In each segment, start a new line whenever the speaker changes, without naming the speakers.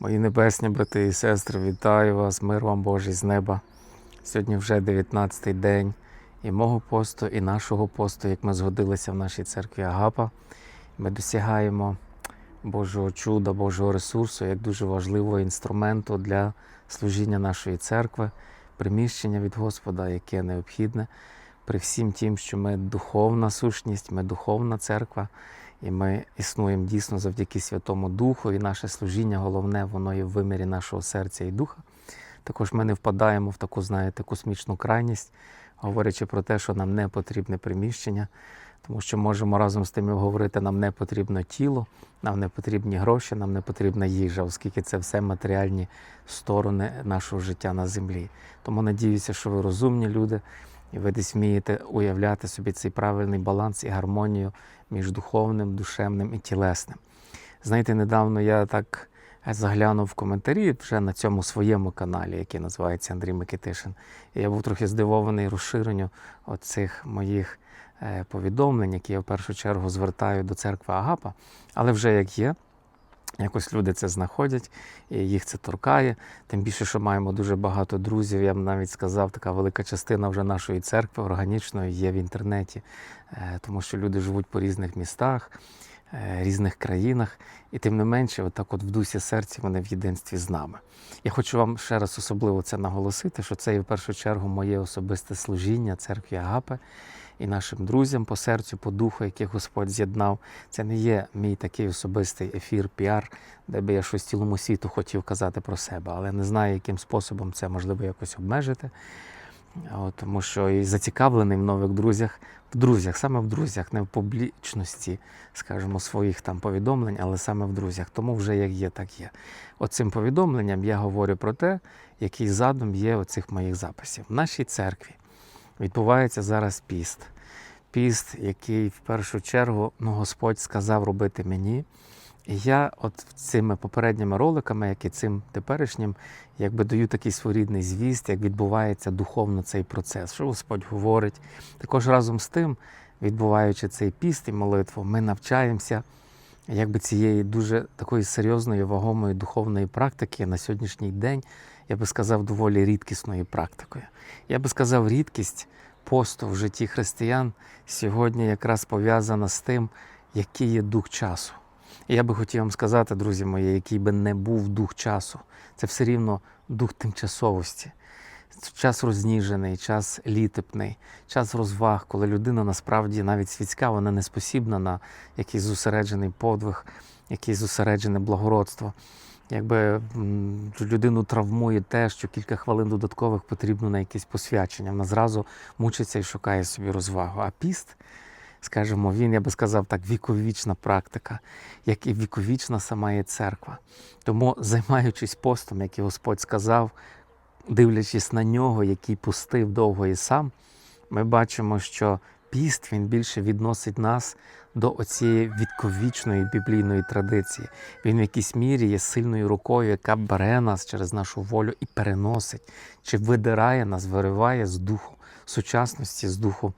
Мої небесні брати і сестри, вітаю вас, мир вам Божий з неба. Сьогодні вже 19-й день і мого посту, і нашого посту, як ми згодилися в нашій церкві Агапа. Ми досягаємо Божого чуда, Божого ресурсу, як дуже важливого інструменту для служіння нашої церкви, приміщення від Господа, яке необхідне при всім тім, що ми духовна сущність, ми духовна церква. І ми існуємо дійсно завдяки Святому Духу, і наше служіння, головне, воно є в вимірі нашого серця і духа. Також ми не впадаємо в таку, знаєте, космічну крайність, говорячи про те, що нам не потрібне приміщення, тому що можемо разом з тим говорити, нам не потрібно тіло, нам не потрібні гроші, нам не потрібна їжа, оскільки це все матеріальні сторони нашого життя на землі. Тому надіюся, що ви розумні люди, і ви десь вмієте уявляти собі цей правильний баланс і гармонію між духовним, душевним і тілесним. Знаєте, недавно я так заглянув в коментарі вже на цьому своєму каналі, який називається Андрій Микитишин. І я був трохи здивований розширенню оцих моїх е, повідомлень, які я в першу чергу звертаю до церкви Агапа, але вже як є. Якось люди це знаходять, і їх це торкає. Тим більше, що маємо дуже багато друзів. Я б навіть сказав, така велика частина вже нашої церкви органічної є в інтернеті, Е, тому що люди живуть по різних містах, е, різних країнах, і тим не менше, отак от в дусі серці вони в єдинстві з нами. Я хочу вам ще раз особливо це наголосити, що це є в першу чергу моє особисте служіння церкві Агапи і нашим друзям по серцю, по духу, яких Господь з'єднав. Це не є мій такий особистий ефір, піар, де би я щось цілому світу хотів казати про себе, але не знаю, яким способом це можливо якось обмежити. От, тому що і зацікавлений в нових друзях, в друзях, саме в друзях, не в публічності, скажімо, своїх там повідомлень, але саме в друзях. Тому вже як є, так є. Оцим повідомленням я говорю про те, який задум є оцих моїх записів. В нашій церкві відбувається зараз піст. Піст, який в першу чергу ну, Господь сказав робити мені. І я от цими попередніми роликами, як і цим теперішнім, якби даю такий своєрідний звіст, як відбувається духовно цей процес, що Господь говорить. Також разом з тим, відбуваючи цей піст і молитву, ми навчаємося якби цієї дуже такої серйозної, вагомої духовної практики на сьогоднішній день, я би сказав, доволі рідкісною практикою. Я би сказав, рідкість посту в житті християн сьогодні якраз пов'язана з тим, який є дух часу. І я би хотів вам сказати, друзі мої, який би не був дух часу, це все рівно дух тимчасовості. Час розніжений, час літепний, час розваг, коли людина насправді навіть світська, вона не спосібна на якийсь зосереджений подвиг, якесь зосереджене благородство. Якби людину травмує те, що кілька хвилин додаткових потрібно на якесь посвячення. Вона зразу мучиться і шукає собі розвагу. А піст, скажімо, він, я би сказав так, віковічна практика, як і віковічна сама є церква. Тому, займаючись постом, як і Господь сказав, дивлячись на нього, який пустив довго і сам, ми бачимо, що піст він більше відносить нас до оцієї відковічної біблійної традиції. Він в якійсь мірі є сильною рукою, яка бере нас через нашу волю і переносить, чи видирає нас, вириває з духу сучасності, з духу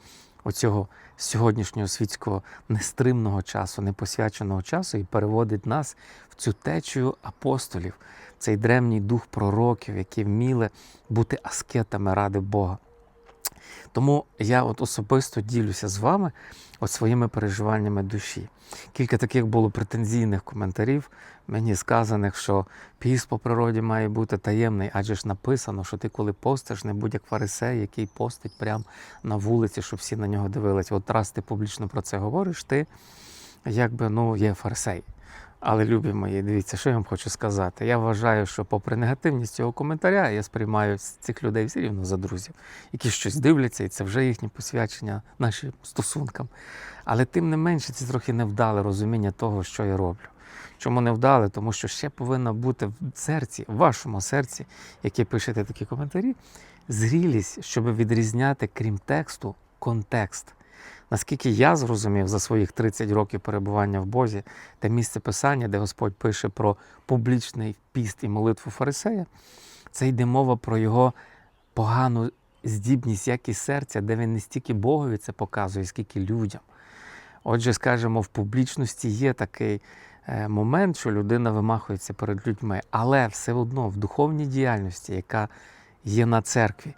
оцього сьогоднішнього світського нестримного часу, непосвяченого часу, і переводить нас в цю течію апостолів, цей древній дух пророків, які вміли бути аскетами ради Бога. Тому я от особисто ділюся з вами от своїми переживаннями душі. Кілька таких було претензійних коментарів, мені сказаних, що піст по природі має бути таємний, адже ж написано, що ти коли постиш, не будь як фарисей, який постить прямо на вулиці, щоб всі на нього дивилися. От раз ти публічно про це говориш, ти якби ну, є фарисей. Але, любі мої, дивіться, що я вам хочу сказати. Я вважаю, що попри негативність цього коментаря, я сприймаю цих людей все рівно за друзів, які щось дивляться, і це вже їхнє посвячення нашим стосункам. Але тим не менше, це трохи невдале розуміння того, що я роблю. Чому не вдале? Тому що ще повинна бути в серці, в вашому серці, яке пишете такі коментарі, зрілість, щоб відрізняти, крім тексту, контекст. Наскільки я зрозумів за своїх 30 років перебування в Бозі, те місце писання, де Господь пише про публічний піст і молитву фарисея, це йде мова про його погану здібність, як і серця, де він не стільки Богові це показує, скільки людям. Отже, скажімо, в публічності є такий е, момент, що людина вимахується перед людьми. Але все одно в духовній діяльності, яка є на церкві,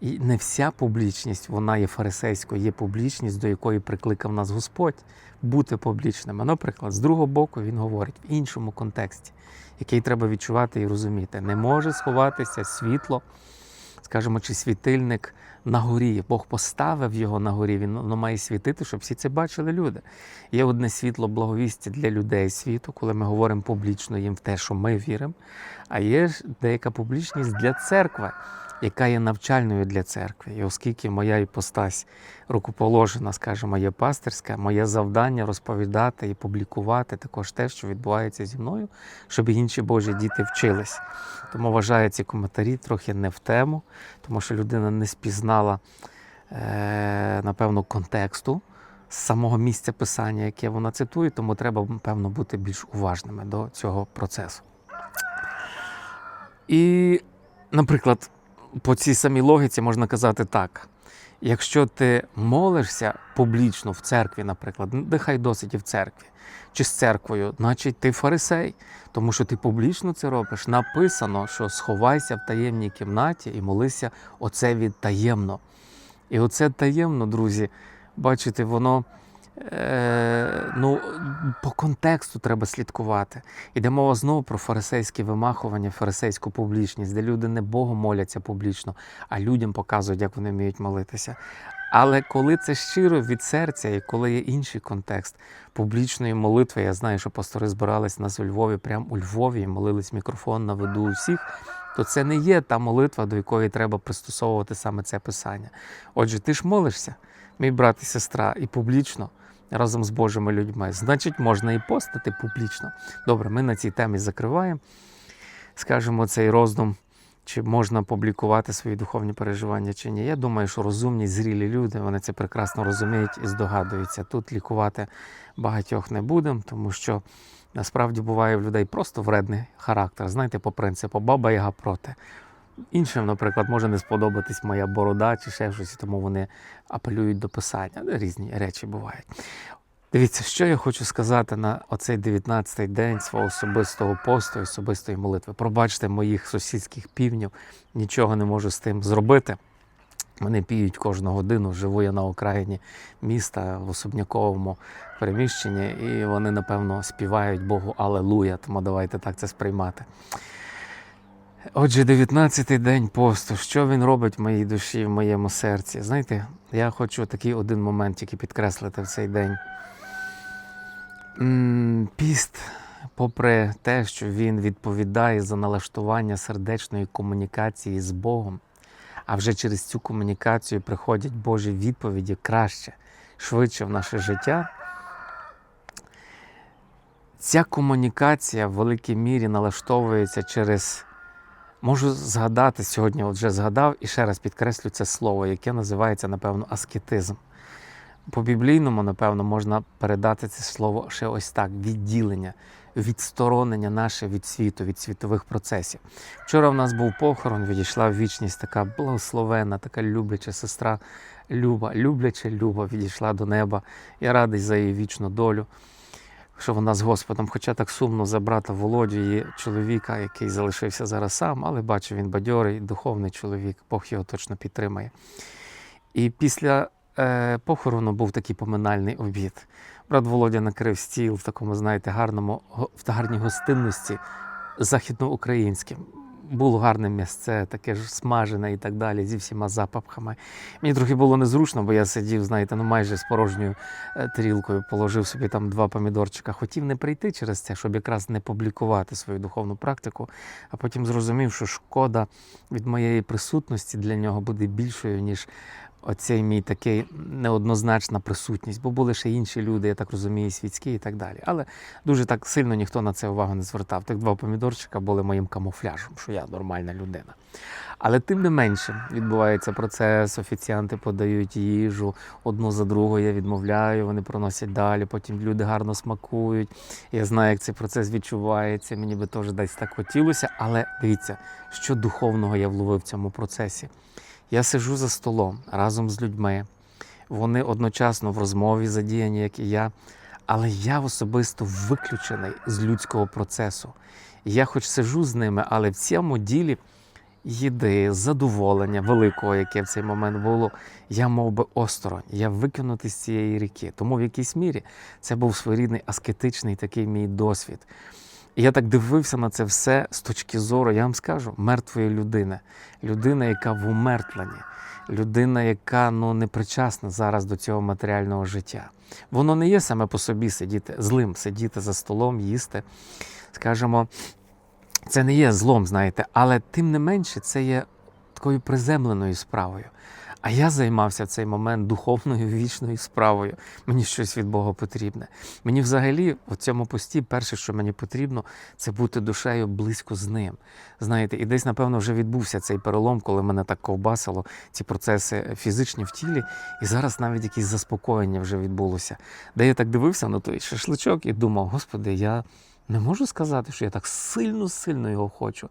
і не вся публічність, вона є фарисейською, є публічність, до якої прикликав нас Господь бути публічними. Наприклад, з другого боку, він говорить в іншому контексті, який треба відчувати і розуміти. Не може сховатися світло, скажімо, чи світильник на горі. Бог поставив його на горі, він воно має світити, щоб всі це бачили люди. Є одне світло благовістя для людей світу, коли ми говоримо публічно їм в те, що ми віримо. А є ж деяка публічність для церкви, яка є навчальною для церкви. І оскільки моя іпостась рукоположена, скажімо, є пастирська, моє завдання розповідати і публікувати також те, що відбувається зі мною, щоб інші Божі діти вчились. Тому вважаю ці коментарі трохи не в тему, тому що людина не спізнала, е, напевно, контексту з самого місця писання, яке вона цитує, тому треба, певно, бути більш уважними до цього процесу. І, наприклад, по цій самій логіці можна казати так. Якщо ти молишся публічно в церкві, наприклад, ну, нехай досить і в церкві, чи з церквою, значить ти фарисей, тому що ти публічно це робиш. Написано, що сховайся в таємній кімнаті і молися оце від таємно. І оце таємно, друзі, бачите, воно е, ну, по контексту треба слідкувати. Іде мова знову про фарисейське вимахування, фарисейську публічність, де люди не Богу моляться публічно, а людям показують, як вони вміють молитися. Але коли це щиро від серця, і коли є інший контекст публічної молитви, я знаю, що пастори збирались нас у Львові, прямо у Львові, і молились мікрофон на виду у всіх, то це не є та молитва, до якої треба пристосовувати саме це писання. Отже, ти ж молишся, мій брат і сестра, і публічно. Разом з Божими людьми, значить, можна і постати публічно. Добре, ми на цій темі закриваємо. Скажімо, цей роздум, чи можна публікувати свої духовні переживання, чи ні. Я думаю, що розумні, зрілі люди вони це прекрасно розуміють і здогадуються. Тут лікувати багатьох не будемо, тому що насправді буває в людей просто вредний характер. Знаєте, по принципу баба яга проти. Іншим, наприклад, може не сподобатись моя борода чи ще щось, тому вони апелюють до писання. Різні речі бувають. Дивіться, що я хочу сказати на оцей 19-й день свого особистого посту, особистої молитви. Пробачте моїх сусідських півнів, нічого не можу з тим зробити. Вони піють кожну годину, живу я на окраїні міста в особняковому переміщенні, і вони, напевно, співають Богу Алелуя, тому давайте так це сприймати. Отже, 19-й день посту. Що він робить в моїй душі, в моєму серці? Знаєте, я хочу такий один момент тільки підкреслити в цей день. Піст, попри те, що він відповідає за налаштування сердечної комунікації з Богом, а вже через цю комунікацію приходять Божі відповіді краще, швидше в наше життя. Ця комунікація в великій мірі налаштовується через Можу згадати сьогодні, от вже згадав і ще раз підкреслю це слово, яке називається, напевно, аскетизм. По біблійному, напевно, можна передати це слово ще ось так: відділення, відсторонення наше від світу, від світових процесів. Вчора в нас був похорон, відійшла в вічність така благословена, така любляча сестра Люба, любляча Люба, відійшла до неба. Я радий за її вічну долю що вона з Господом, хоча так сумно за брата Володю, її чоловіка, який залишився зараз сам, але бачу, він бадьорий, духовний чоловік, Бог його точно підтримає. І після е, похорону був такий поминальний обід. Брат Володя накрив стіл в такому, знаєте, гарному, в гарній гостинності західноукраїнським було гарне місце, таке ж смажене і так далі, зі всіма запахами. Мені трохи було незручно, бо я сидів, знаєте, ну майже з порожньою е, тарілкою, положив собі там два помідорчика. Хотів не прийти через це, щоб якраз не публікувати свою духовну практику, а потім зрозумів, що шкода від моєї присутності для нього буде більшою, ніж оцей мій такий неоднозначна присутність, бо були ще інші люди, я так розумію, світські і так далі. Але дуже так сильно ніхто на це увагу не звертав. Тих два помідорчика були моїм камуфляжем, що я нормальна людина. Але тим не менше відбувається процес, офіціанти подають їжу одну за другою, я відмовляю, вони проносять далі, потім люди гарно смакують. Я знаю, як цей процес відчувається, мені би теж десь так хотілося. Але дивіться, що духовного я вловив в цьому процесі. Я сижу за столом разом з людьми. Вони одночасно в розмові задіяні, як і я, Але я особисто виключений з людського процесу. Я хоч сижу з ними, але в цьому ділі їди, задоволення великого, яке в цей момент було, я мов би осторонь, я викинутий з цієї ріки. Тому в якійсь мірі це був своєрідний аскетичний такий мій досвід. І я так дивився на це все з точки зору, я вам скажу, мертвої людини. Людина, яка в умертвленні, людина, яка ну, не причасна зараз до цього матеріального життя. Воно не є саме по собі сидіти злим, сидіти за столом, їсти. Скажімо, це не є злом, знаєте, але тим не менше це є такою приземленою справою. А я займався в цей момент духовною вічною справою. Мені щось від Бога потрібне. Мені взагалі в цьому пості перше, що мені потрібно, це бути душею близько з ним. Знаєте, і десь, напевно, вже відбувся цей перелом, коли мене так ковбасило, ці процеси фізичні в тілі, і зараз навіть якесь заспокоєння вже відбулося. Де я так дивився на той шашличок і думав, господи, я. Не можу сказати, що я так сильно-сильно його хочу.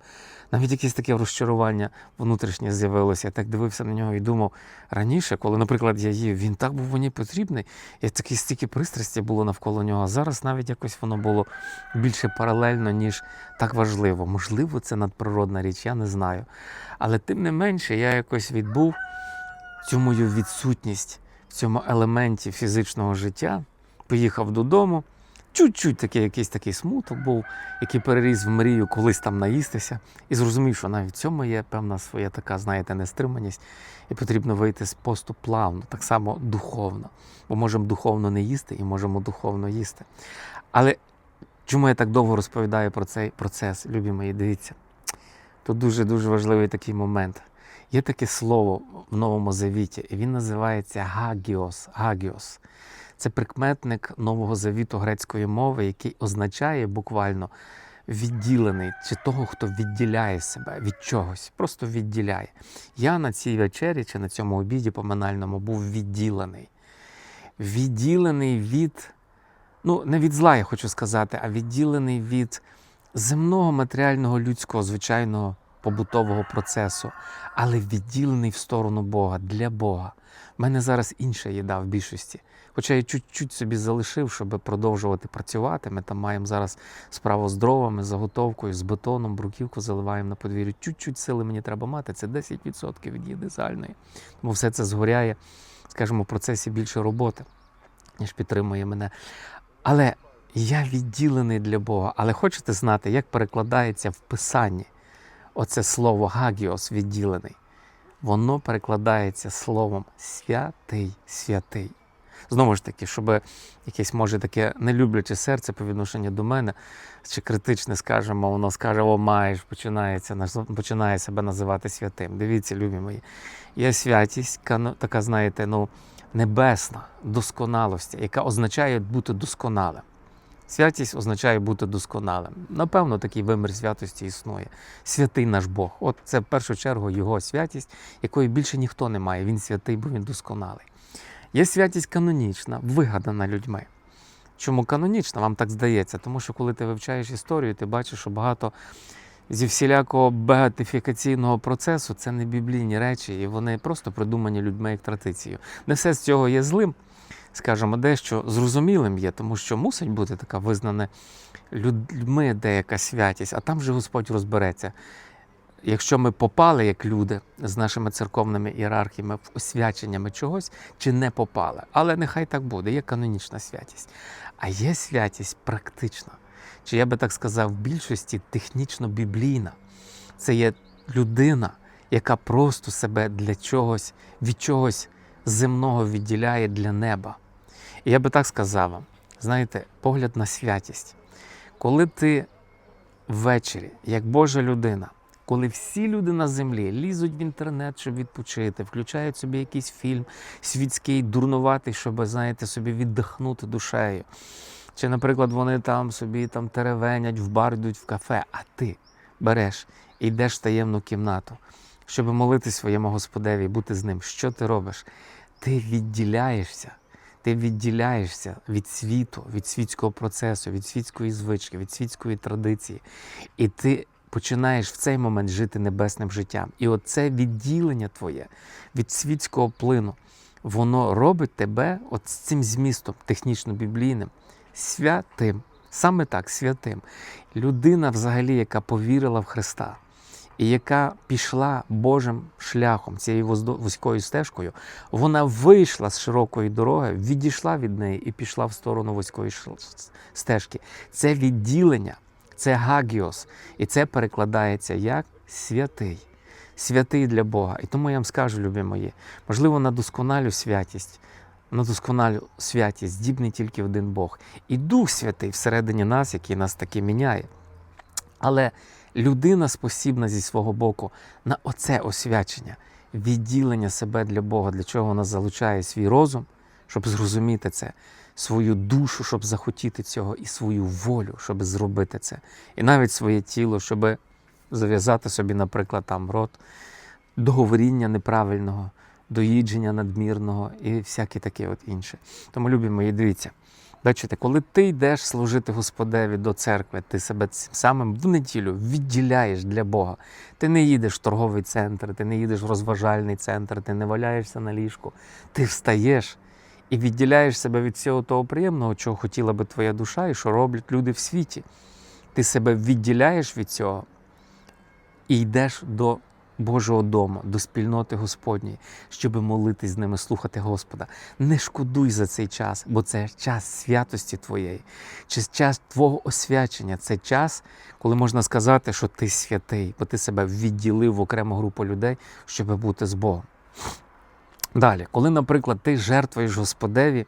Навіть якесь таке розчарування внутрішнє з'явилося. Я так дивився на нього і думав раніше, коли, наприклад, я їв, він так був мені потрібний, і такі стільки пристрасті було навколо нього. Зараз навіть якось воно було більше паралельно, ніж так важливо. Можливо, це надприродна річ, я не знаю. Але тим не менше, я якось відбув цю мою відсутність в цьому елементі фізичного життя, поїхав додому. Чуть-чуть такий якийсь такий смуток був, який переріс в мрію колись там наїстися, і зрозумів, що навіть в цьому є певна своя така, знаєте, нестриманість, і потрібно вийти з посту плавно, так само духовно. Бо можемо духовно не їсти і можемо духовно їсти. Але чому я так довго розповідаю про цей процес, любі мої, дивіться, тут дуже-дуже важливий такий момент. Є таке слово в Новому Завіті, і він називається гагіос. гагіос. Це прикметник Нового Завіту грецької мови, який означає буквально відділений чи того, хто відділяє себе від чогось, просто відділяє. Я на цій вечері чи на цьому обіді поминальному був відділений. Відділений від, ну не від зла, я хочу сказати, а відділений від земного матеріального людського, звичайного побутового процесу, але відділений в сторону Бога для Бога. У мене зараз інша їда в більшості. Хоча я чуть-чуть собі залишив, щоб продовжувати працювати. Ми там маємо зараз справу з дровами, заготовкою, з бетоном, бруківку заливаємо на подвір'ю. Чуть-чуть сили мені треба мати. Це 10% від їди загальної. Тому все це згоряє, скажімо, в процесі більше роботи, ніж підтримує мене. Але я відділений для Бога. Але хочете знати, як перекладається в Писанні оце слово гагіос відділений? Воно перекладається словом святий, святий. Знову ж таки, щоб якесь може таке нелюбляче серце по відношенню до мене, чи критичне, скажемо, воно скаже, о, маєш, починається, починає себе називати святим. Дивіться, любі мої. Є святість, така, знаєте, ну, небесна, досконалості, яка означає бути досконалим. Святість означає бути досконалим. Напевно, такий вимір святості існує. Святий наш Бог. От це в першу чергу його святість, якої більше ніхто не має. Він святий, бо він досконалий. Є святість канонічна, вигадана людьми. Чому канонічна, вам так здається? Тому що коли ти вивчаєш історію, ти бачиш, що багато зі всілякого беатифікаційного процесу це не біблійні речі, і вони просто придумані людьми як традицією. Не все з цього є злим, скажімо, дещо зрозумілим є, тому що мусить бути така визнана людьми деяка святість, а там же Господь розбереться. Якщо ми попали як люди з нашими церковними ієрархіями освяченнями чогось, чи не попали. Але нехай так буде, є канонічна святість. А є святість практична. Чи я би так сказав, в більшості технічно-біблійна. Це є людина, яка просто себе для чогось, від чогось земного відділяє для неба. І я би так сказав вам, знаєте, погляд на святість. Коли ти ввечері, як Божа людина, коли всі люди на землі лізуть в інтернет, щоб відпочити, включають собі якийсь фільм світський, дурнуватий, щоб, знаєте, собі віддихнути душею. Чи, наприклад, вони там собі там теревенять, в бар йдуть в кафе, а ти береш і йдеш в таємну кімнату, щоб молити своєму Господеві, бути з ним. Що ти робиш? Ти відділяєшся. Ти відділяєшся від світу, від світського процесу, від світської звички, від світської традиції. І ти починаєш в цей момент жити небесним життям. І оце відділення твоє від світського плину, воно робить тебе от цим змістом технічно-біблійним святим. Саме так, святим. Людина, взагалі, яка повірила в Христа і яка пішла Божим шляхом, цією вузькою стежкою, вона вийшла з широкої дороги, відійшла від неї і пішла в сторону вузької стежки. Це відділення, це гагіос. І це перекладається як святий. Святий для Бога. І тому я вам скажу, любі мої, можливо, на досконалю святість, на досконалю святість здібний тільки один Бог. І Дух Святий всередині нас, який нас таки міняє. Але людина спосібна зі свого боку на оце освячення, відділення себе для Бога, для чого вона залучає свій розум, щоб зрозуміти це, свою душу, щоб захотіти цього, і свою волю, щоб зробити це, і навіть своє тіло, щоб зав'язати собі, наприклад, там рот до говоріння неправильного, до їдження надмірного і всяке таке от інше. Тому, любі мої, дивіться. Бачите, коли ти йдеш служити Господеві до церкви, ти себе цим самим в неділю відділяєш для Бога. Ти не їдеш в торговий центр, ти не їдеш в розважальний центр, ти не валяєшся на ліжку. Ти встаєш і відділяєш себе від всього того приємного, чого хотіла би твоя душа, і що роблять люди в світі. Ти себе відділяєш від цього і йдеш до Божого дому, до спільноти Господньої, щоб молитись з ними, слухати Господа. Не шкодуй за цей час, бо це час святості твоєї, чи час твого освячення. Це час, коли можна сказати, що ти святий, бо ти себе відділив в окрему групу людей, щоб бути з Богом. Далі, коли, наприклад, ти жертвуєш Господеві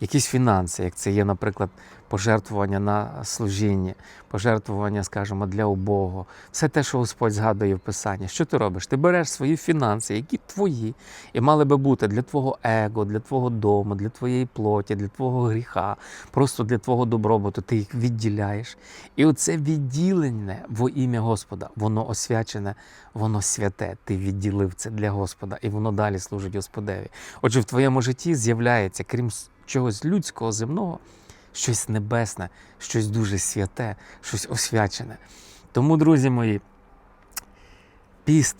якісь фінанси, як це є, наприклад, пожертвування на служіння, пожертвування, скажімо, для убогого, все те, що Господь згадує в Писанні. Що ти робиш? Ти береш свої фінанси, які твої, і мали би бути для твого его, для твого дому, для твоєї плоті, для твого гріха, просто для твого добробуту. Ти їх відділяєш. І оце відділене во ім'я Господа, воно освячене, воно святе. Ти відділив це для Господа, і воно далі служить Господеві. Отже, в твоєму житті з'являється, крім чогось людського, земного, щось небесне, щось дуже святе, щось освячене. Тому, друзі мої, піст,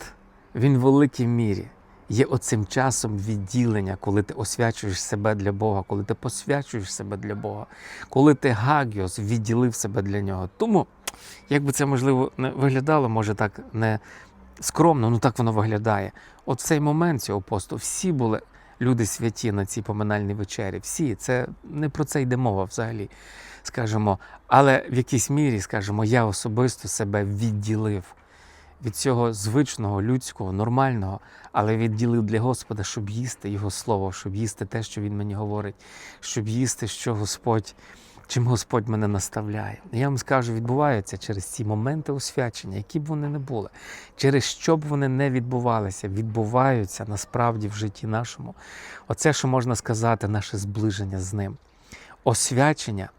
він в великій мірі є оцим часом відділення, коли ти освячуєш себе для Бога, коли ти посвячуєш себе для Бога, коли ти гагіос відділив себе для нього. Тому, як би це можливо не виглядало, може так не скромно, ну так воно виглядає. От в цей момент цього посту всі були люди святі на цій поминальній вечері. Всі, це не про це йде мова взагалі, скажімо. Але в якійсь мірі, скажімо, я особисто себе відділив від цього звичного, людського, нормального, але відділив для Господа, щоб їсти Його слово, щоб їсти те, що Він мені говорить, щоб їсти, що Господь, чим Господь мене наставляє. Я вам скажу, відбуваються через ці моменти освячення, які б вони не були, через що б вони не відбувалися, відбуваються насправді в житті нашому. Оце, що можна сказати, наше зближення з ним. Освячення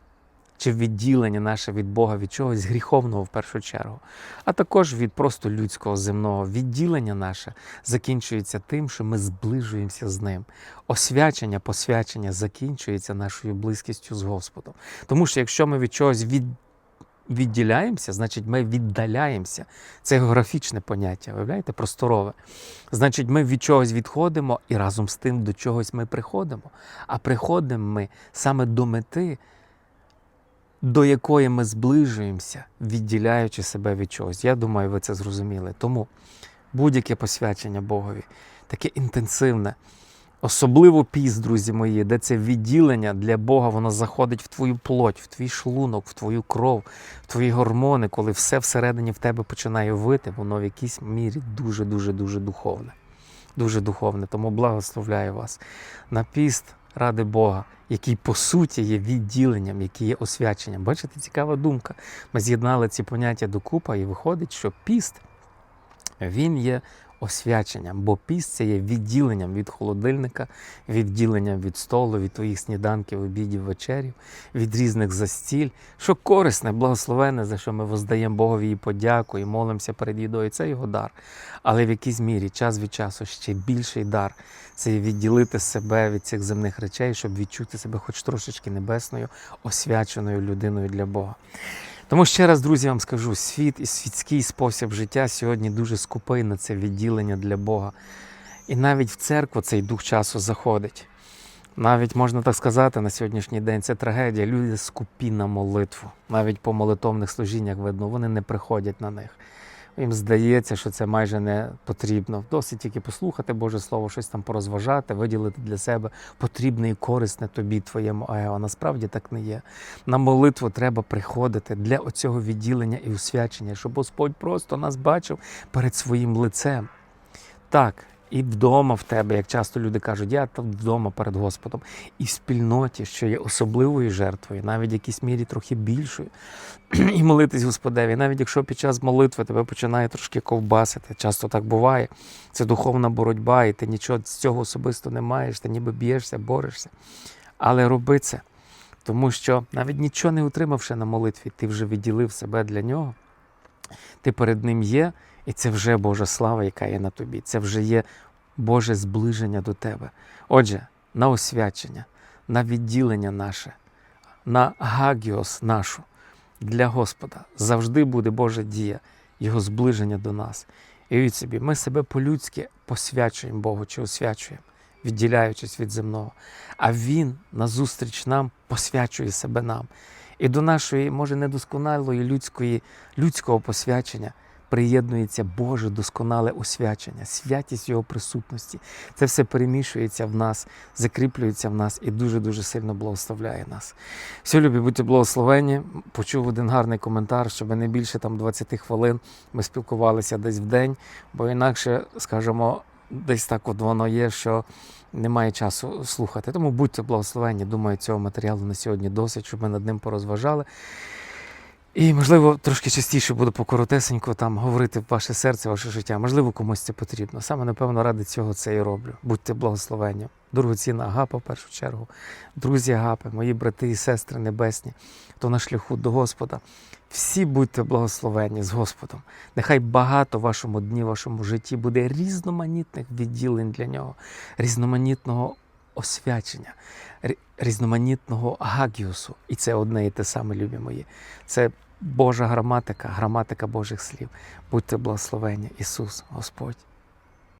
чи відділення наше від Бога від чогось гріховного в першу чергу, а також від просто людського земного відділення наше закінчується тим, що ми зближуємося з ним. Освячення, посвячення закінчується нашою близькістю з Господом. Тому що якщо ми від чогось від... відділяємося, значить ми віддаляємося. Це географічне поняття, виявляєте, просторове. Значить, ми від чогось відходимо і разом з тим до чогось ми приходимо. А приходимо ми саме до мети, до якої ми зближуємося, відділяючи себе від чогось. Я думаю, ви це зрозуміли. Тому будь-яке посвячення Богові, таке інтенсивне, особливо піст, друзі мої, де це відділення для Бога, воно заходить в твою плоть, в твій шлунок, в твою кров, в твої гормони, коли все всередині в тебе починає вити, воно в якійсь мірі дуже-дуже дуже духовне. Дуже духовне. Тому благословляю вас на піст ради Бога, який по суті є відділенням, який є освяченням. Бачите, цікава думка. Ми з'єднали ці поняття докупа, і виходить, що піст він є освяченням, бо піст це є відділенням від холодильника, відділенням від столу, від твоїх сніданків, обідів, вечерів, від різних застіль, що корисне, благословенне, за що ми воздаємо Богові і подяку, і молимося перед їдою. Це його дар. Але в якійсь мірі, час від часу, ще більший дар це відділити себе від цих земних речей, щоб відчути себе хоч трошечки небесною, освяченою людиною для Бога. Тому ще раз, друзі, вам скажу, світ і світський спосіб життя сьогодні дуже скупий на це відділення для Бога. І навіть в церкву цей дух часу заходить. Навіть можна так сказати, на сьогоднішній день це трагедія. Люди скупі на молитву. Навіть по молитовних служіннях видно, вони не приходять на них. Їм здається, що це майже не потрібно. Досить тільки послухати Боже Слово, щось там порозважати, виділити для себе потрібне і корисне тобі, твоєму его. Насправді так не є. На молитву треба приходити для оцього відділення і освячення, щоб Господь просто нас бачив перед своїм лицем. Так, і вдома в тебе, як часто люди кажуть, я там вдома перед Господом, і в спільноті, що є особливою жертвою, навіть в якійсь мірі трохи більшою, і молитись Господеві. Навіть якщо під час молитви тебе починає трошки ковбасити, часто так буває. Це духовна боротьба, і ти нічого з цього особисто не маєш, ти ніби б'єшся, борешся. Але роби це, тому що навіть нічого не утримавши на молитві, ти вже відділив себе для нього, ти перед ним є. І це вже Божа слава, яка є на тобі. Це вже є Боже зближення до тебе. Отже, на освячення, на відділення наше, на гагіос нашу для Господа завжди буде Божа дія, Його зближення до нас. І від собі, ми себе по-людськи посвячуємо Богу чи освячуємо, відділяючись від земного. А Він назустріч нам посвячує себе нам. І до нашої, може, недосконалої людської, людського посвячення приєднується Боже досконале освячення, святість Його присутності. Це все перемішується в нас, закріплюється в нас і дуже-дуже сильно благословляє нас. Все, любі, будьте благословені. Почув один гарний коментар, щоб не більше там 20 хвилин ми спілкувалися десь в день, бо інакше, скажімо, десь так от воно є, що немає часу слухати. Тому будьте благословені. Думаю, цього матеріалу на сьогодні досить, щоб ми над ним порозважали. І, можливо, трошки частіше буду покоротесенько там говорити ваше серце, ваше життя. Можливо, комусь це потрібно. Саме, напевно, ради цього це і роблю. Будьте благословені. Дорогоцінна Агапа, в першу чергу, друзі Агапи, мої брати і сестри небесні, хто на шляху до Господа. Всі будьте благословені з Господом. Нехай багато в вашому дні, в вашому житті буде різноманітних відділень для нього, різноманітного освячення, різноманітного гагіусу. І це одне і те саме, любі мої. Це Божа граматика, граматика Божих слів. Будьте благословені, Ісус, Господь.